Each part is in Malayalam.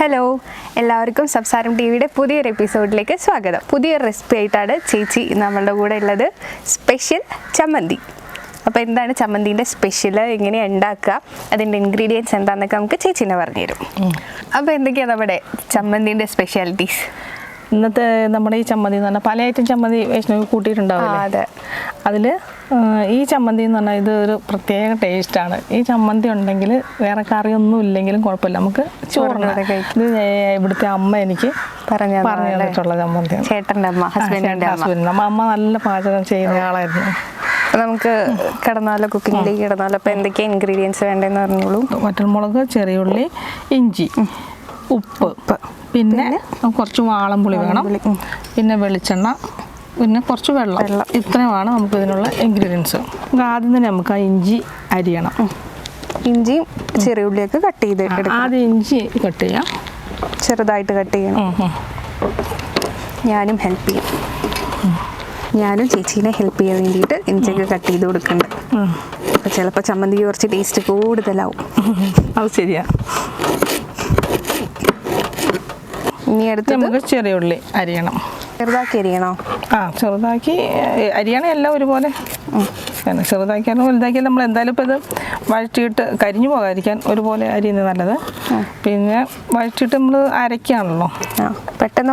ഹലോ എല്ലാവർക്കും സംസാരം ടി വിയുടെ പുതിയൊരു എപ്പിസോഡിലേക്ക് സ്വാഗതം. പുതിയൊരു റെസിപ്പി ആയിട്ടാണ് ചേച്ചി നമ്മളുടെ കൂടെ ഉള്ളത്. സ്പെഷ്യൽ ചമ്മന്തി. അപ്പോൾ എന്താണ് ചമ്മന്തിന്റെ സ്പെഷ്യൽ എങ്ങനെ ഉണ്ടാക്കുക? അതിന്റെ ഇൻഗ്രീഡിയൻസ് എന്താണെന്നൊക്കെ നമുക്ക് ചേച്ചീനെ പറഞ്ഞുതരും. അപ്പോൾ എന്തൊക്കെയാണ് നമ്മുടെ ചമ്മന്തിന്റെ സ്പെഷ്യാലിറ്റീസ് ഇന്നത്തെ നമ്മുടെ ഈ ചമ്മന്തി എന്ന് പറഞ്ഞാൽ പല ഐറ്റം ചമ്മന്തി വൈഷ്ണവി കൂട്ടിയിട്ടുണ്ടാവില്ലേ? ആ, അതെ. അതിൽ ഈ ചമ്മന്തി എന്ന് പറഞ്ഞാൽ ഇത് ഒരു പ്രത്യേക ടേസ്റ്റാണ് ഈ ചമ്മന്തി ഉണ്ടെങ്കിൽ വേറെ കറിയൊന്നും ഇല്ലെങ്കിലും കുഴപ്പമില്ല. നമുക്ക് ചോറിന്. ഇത് ഇവിടുത്തെ അമ്മ എനിക്ക് പറഞ്ഞു? തന്നിട്ടുള്ള ചമ്മന്തിയാണ് ചേട്ടന്റെ അമ്മ ഹസ്ബൻഡിന്റെ അമ്മ. നല്ല പാചകം ചെയ്യുന്ന ആളായിരുന്നു. നമുക്ക് കിടന്നാലോ കുക്കിങ്ങിലേക്ക് കിടന്നാലോ അപ്പോൾ എന്തൊക്കെയാണ് ഇൻഗ്രീഡിയൻസ് വേണ്ടതെന്ന് പറഞ്ഞോളൂ വറ്റൽമുളക് ചെറിയുള്ളി ഇഞ്ചി ഉപ്പ്. ഉപ്പ്. പിന്നെ കുറച്ച് വാളംപുളി വേണം. പിന്നെ വെളിച്ചെണ്ണ പിന്നെ കുറച്ച് വെള്ളം. ഇത്രയുമാണ് നമുക്ക് ഇതിനുള്ള ഇൻഗ്രീഡിയൻസ് ആദ്യം തന്നെ നമുക്ക് ആ ഇഞ്ചി അരിയണം. ഇഞ്ചിയും ചെറിയുള്ളിയൊക്കെ കട്ട് ചെയ്ത് ആദ്യം ഇഞ്ചി കട്ട് ചെയ്യാം. ചെറുതായിട്ട് കട്ട് ചെയ്യണം. ഞാനും ഹെൽപ്പ് ചെയ്യും. ഞാനും ചേച്ചീനെ ഹെൽപ്പ് ചെയ്യാൻ വേണ്ടിയിട്ട് ഇഞ്ചിയൊക്കെ കട്ട് ചെയ്ത് കൊടുക്കുന്നുണ്ട് അപ്പം അപ്പോൾ ചിലപ്പോൾ ചമ്മന്തി കുറച്ച് ടേസ്റ്റ് കൂടുതലാവും. അത് ശരിയാ. ഇനി അടുത്ത് നമുക്ക് ചെറിയുള്ളി അരിയണം. ചെറുതാക്കി അരിയണോ? ആ ചെറുതാക്കി അരിയണ എല്ലാം ഒരുപോലെ. ചെറുതാക്കിയാലും വലുതാക്കിയാലും നമ്മൾ എന്തായാലും ഇപ്പോൾ ഇത് വഴറ്റിയിട്ട് കരിഞ്ഞു പോകാതിരിക്കാൻ ഒരുപോലെ അരിയുന്നത് നല്ലത്. പിന്നെ വഴറ്റിയിട്ട് നമ്മൾ അരയ്ക്കുകയാണല്ലോ ആ പെട്ടെന്ന്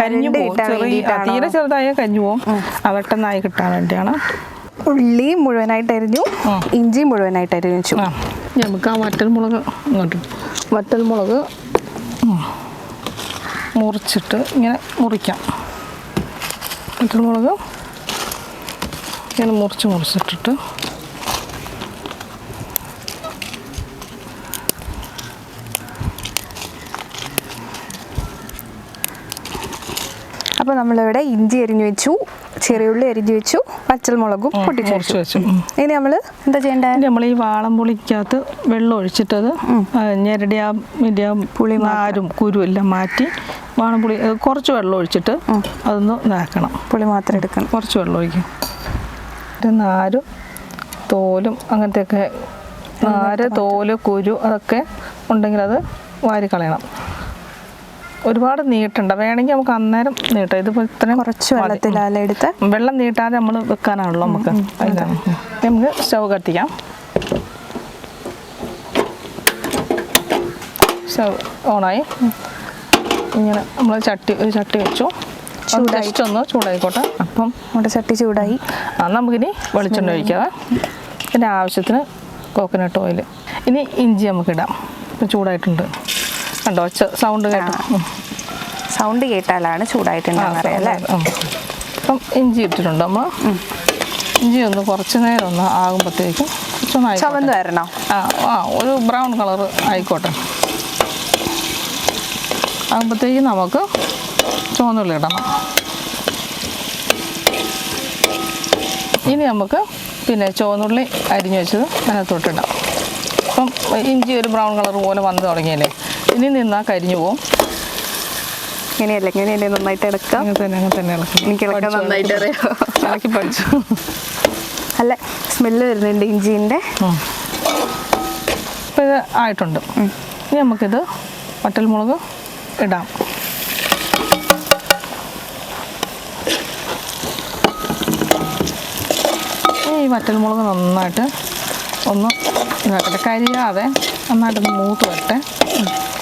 കരിഞ്ഞു പോകും. ചെറിയ? തീരെ ചെറുതായ കരിഞ്ഞു പോകും. ആ. പെട്ടെന്നായി കിട്ടാൻ വേണ്ടിയാണ്. ഉള്ളി മുഴുവനായിട്ട് അരിഞ്ഞു ഇഞ്ചി മുഴുവനായിട്ട് അരിഞ്ഞു ആ. നമുക്ക് ആ വറ്റൽമുളക് ഇങ്ങോട്ട് വറ്റൽമുളക്. മുറിച്ചിട്ട് ഇങ്ങനെ മുറിക്കാം. വറ്റൽമുളക് ഇങ്ങനെ മുറിച്ച് മുറിച്ചിട്ടിട്ട് അപ്പോൾ നമ്മളിവിടെ ഇഞ്ചി എരിഞ്ഞു വെച്ചു ചെറിയുള്ളി എരിഞ്ഞു വെച്ചു പച്ചമുളകും പൊട്ടിച്ചു വെച്ചു. ഇനി നമ്മൾ എന്താ ചെയ്യേണ്ടത് നമ്മൾ ഈ വാളംപുളിക്കകത്ത് വെള്ളം ഒഴിച്ചിട്ടത് ഞെരടിയ മറ്റേ പുളി നാരും കുരു എല്ലാം മാറ്റി വാളംപുളി കുറച്ച് വെള്ളം ഒഴിച്ചിട്ട് അതൊന്ന് ഇതാക്കണം. പുളി മാത്രം എടുക്കണം. കുറച്ച് വെള്ളം ഒഴിക്കും. ഒരു നാരും തോലും അങ്ങനത്തെയൊക്കെ നാര് തോൽ കുരു അതൊക്കെ ഉണ്ടെങ്കിൽ അത് വാരി കളയണം ഒരുപാട് നീട്ടണ്ട. വേണമെങ്കിൽ നമുക്ക് അന്നേരം നീട്ടാം. ഇതിപ്പോൾ ഇത്രയും കുറച്ച് മതി. എടുത്ത്. വെള്ളം നീട്ടാതെ നമ്മൾ വെക്കാനാണല്ലോ നമുക്ക്. നമുക്ക് സ്റ്റവ് കത്തിക്കാം. സ്റ്റവ് ഓണായി. ഇങ്ങനെ നമ്മൾ ചട്ടി ഒരു ചട്ടി വെച്ചു. ജസ്റ്റ് ഒന്ന് ചൂടായിക്കോട്ടെ. അപ്പം നമ്മുടെ ചട്ടി ചൂടായി. ആ നമുക്കിനി വെളിച്ചെണ്ണ ഒഴിക്കാം. ഇതിന്റെ ആവശ്യത്തിന് കോക്കനട്ട് ഓയിൽ ഇനി ഇഞ്ചി നമുക്കിടാം. ഇപ്പം ചൂടായിട്ടുണ്ട്. കണ്ടോ സൗണ്ട് കേട്ടോ. സൗണ്ട് കേട്ടാലാണ് ചൂടായിട്ടുണ്ടെന്ന് അറിയാം അല്ലേ. അപ്പം ഇഞ്ചി ഇട്ടിട്ടുണ്ട് നമ്മൾ ഇഞ്ചി ഒന്ന് കുറച്ച് നേരം ഒന്ന് ആകുമ്പോഴത്തേക്കും. ചുവന്ന് വരണോ? ആ ആ ഒരു ബ്രൗൺ കളർ ആയിക്കോട്ടെ. ആകുമ്പോഴത്തേക്കും നമുക്ക് ചുവന്നുള്ളി ഇടണം. ഇനി നമുക്ക് പിന്നെ ചുവന്നുള്ളി അരിഞ്ഞു വെച്ചത് അതിനകത്തോട്ടിടാം അപ്പം ഇഞ്ചി ഒരു ബ്രൗൺ കളർ പോലെ വന്ന് തുടങ്ങിയല്ലേ? ഇനി നിന്നാ കരിഞ്ഞു പോകും ഇങ്ങനെയല്ല ഇങ്ങനെയല്ലേ നന്നായിട്ട് എടുക്കാം അങ്ങനെ തന്നെ അങ്ങനെ തന്നെ ഇളക്കാം. എനിക്ക് ഇളക്കാൻ നന്നായിട്ട് അറിയാം ഇളക്കി പഠിച്ചു. അല്ല സ്മെല്ല് വരുന്നുണ്ട് ഇഞ്ചിന്റെ അപ്പോൾ ഇത് ആയിട്ടുണ്ട്. ഇനി നമുക്കിത് വട്ടൽമുളക് ഇടാം. ഈ ഈ വറ്റൽമുളക് നന്നായിട്ട് ഒന്ന് ഇതാക്കട്ടെ. കരിയാതെ നന്നായിട്ടൊന്ന് മൂത്ത് വരട്ടെ.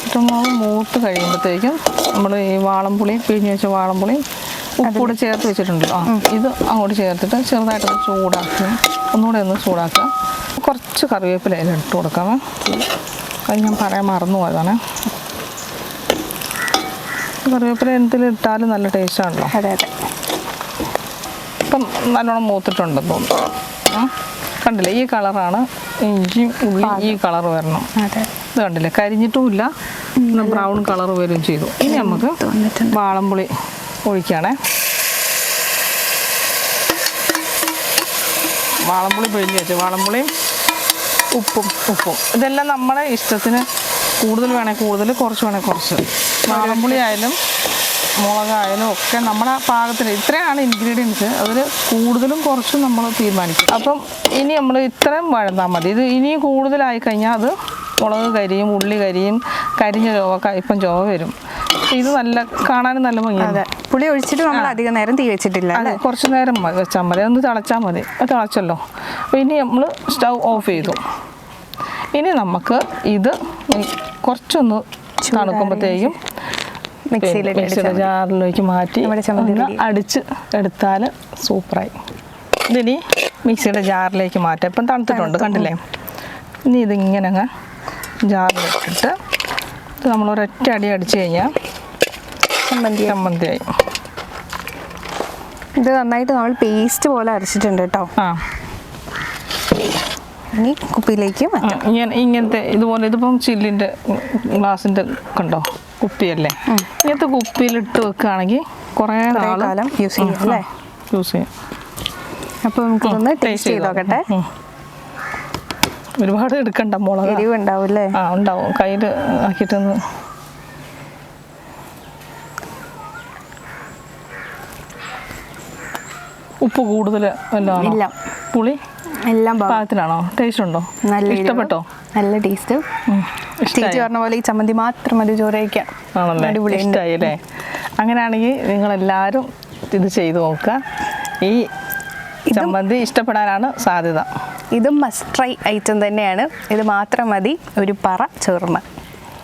വറ്റൽമുളക് മൂത്ത് കഴിയുമ്പോഴത്തേക്കും നമ്മൾ ഈ വാളംപുളിയും പിഴിഞ്ഞ് വെച്ച വാളംപുളിയും ഉപ്പൂടെ ചേർത്ത് വെച്ചിട്ടുണ്ട്. ആ ഇത് അങ്ങോട്ട് ചേർത്തിട്ട് ചെറുതായിട്ടൊന്ന് ചൂടാക്കുക ഒന്നുകൂടെ ഒന്ന് ചൂടാക്കുക. കുറച്ച് കറിവേപ്പില അതിൽ ഇട്ട് കൊടുക്കാം. അത് ഞാൻ പറയാൻ മറന്നു പോയതാണ്. കറിവേപ്പില എന്തിൽ ഇട്ടാലും നല്ല ടേസ്റ്റ് ആണല്ലോ. അതെ അതെ. ഇപ്പം നല്ലോണം മൂത്തിട്ടുണ്ടെന്ന് തോന്നുന്നു. കണ്ടില്ലേ? ഈ കളറാണ് ഇഞ്ചിയും ഉള്ളി ഈ കളർ വരണം. അതെ. ഇത് കണ്ടില്ലേ? കരിഞ്ഞിട്ടുമില്ല ബ്രൗൺ കളർ വരും ചെയ്തു. ഇനി നമുക്ക് വാളംപുളി ഒഴിക്കുകയാണേ വാളംപുളി പിഴിഞ്ഞ് വെച്ചു. വാളംപുളിയും ഉപ്പും ഉപ്പും. ഇതെല്ലാം നമ്മുടെ ഇഷ്ടത്തിന് കൂടുതൽ വേണേൽ കൂടുതൽ കുറച്ച് വേണേൽ കുറച്ച്. വാളംപുളി ആയാലും മുളകായാലും ഒക്കെ നമ്മുടെ പാകത്തിന് ഇത്രയാണ് ഇൻഗ്രീഡിയൻസ് അതിൽ കൂടുതലും കുറച്ചും നമ്മൾ തീരുമാനിക്കും. അപ്പം ഇനി നമ്മൾ ഇത്രയും വഴന്നാൽ മതി. ഇത് ഇനി കൂടുതലായി കഴിഞ്ഞാൽ അത് മുളക് കരിയും ഉള്ളി കരിയും കരിഞ്ഞ ചോവ ഇപ്പം ചോവ വരും. ഇത് നല്ല കാണാനും നല്ല ഭംഗിയാണ്. പുളി ഒഴിച്ചിട്ട് നമ്മൾ അധികം നേരം തീ വെച്ചിട്ടില്ല അതെ കുറച്ച് നേരം വെച്ചാൽ മതി. ഒന്ന് തിളച്ചാൽ മതി. അത് തിളച്ചല്ലോ. അപ്പോൾ ഇനി നമ്മൾ സ്റ്റൗ ഓഫ് ചെയ്തു. ഇനി നമുക്ക് ഇത് കുറച്ചൊന്ന് തണുക്കുമ്പോഴത്തേക്കും മിക്സിയുടെ ജാറിലേക്ക് മാറ്റി അടിച്ച് എടുത്താൽ സൂപ്പറായി. ഇതിനി മിക്സിയുടെ ജാറിലേക്ക് മാറ്റാം. ഇപ്പം തണുത്തിട്ടുണ്ട് കണ്ടില്ലേ? ഇനി ഇതിങ്ങനെ അങ്ങ് ജാറിലിട്ടിട്ട് ഇത് നമ്മൾ ഒരൊറ്റ അടി അടിച്ച് കഴിഞ്ഞാൽ ചമ്മന്തി ചമ്മന്തിയായി. ഇത് നന്നായിട്ട് നമ്മൾ പേസ്റ്റ് പോലെ അരച്ചിട്ടുണ്ട് കേട്ടോ. ആ. ഇനി കുപ്പിയിലേക്ക് മാറ്റാം. ഞാൻ ഇങ്ങനെ ഇങ്ങനത്തെ ഇതുപോലെ ഇതിപ്പം ചില്ലിന്റെ ഗ്ലാസിന്റെ കണ്ടോ? കുപ്പിയല്ലേ? ഇങ്ങനത്തെ കുപ്പിയിലിട്ട് വെക്കുകയാണെങ്കിൽ കുറേ കാലം യൂസ് ചെയ്യാം അല്ലേ? യൂസ് ചെയ്യാം. അപ്പോൾ നമുക്കിതൊന്ന് ടേസ്റ്റ് ചെയ്ത് നോക്കട്ടെ. ഒരുപാട് എടുക്കണ്ട മുളക്. എരിവ് ഉണ്ടാവും ആ ഉണ്ടാവും. കയ്യിൽ ആക്കിയിട്ടൊന്ന് ഉപ്പ് കൂടുതൽ ഇല്ല. പുളി? എല്ലാം പാകത്തിലാണോ ടേസ്റ്റ് ഉണ്ടോ? നല്ല ഇഷ്ടപ്പെട്ടോ? നല്ല ടേസ്റ്റ്. ചേച്ചി പറഞ്ഞ പോലെ ഈ ചമ്മന്തി മാത്രം മതി ചോറ് കഴിക്കാൻ. ആണല്ലേ? അടിപൊളിയുണ്ട്. ഇഷ്ടമായി അല്ലേ അങ്ങനെയാണെങ്കിൽ നിങ്ങളെല്ലാവരും ഇത് ചെയ്തു നോക്കുക. ഈ ചമ്മന്തി ഇഷ്ടപ്പെടാനാണ് സാധ്യത. ഇതും മസ്റ്റ് ട്രൈ ഐറ്റം തന്നെയാണ്. ഇത് മാത്രം മതി. ഒരു പറ ചോറിന്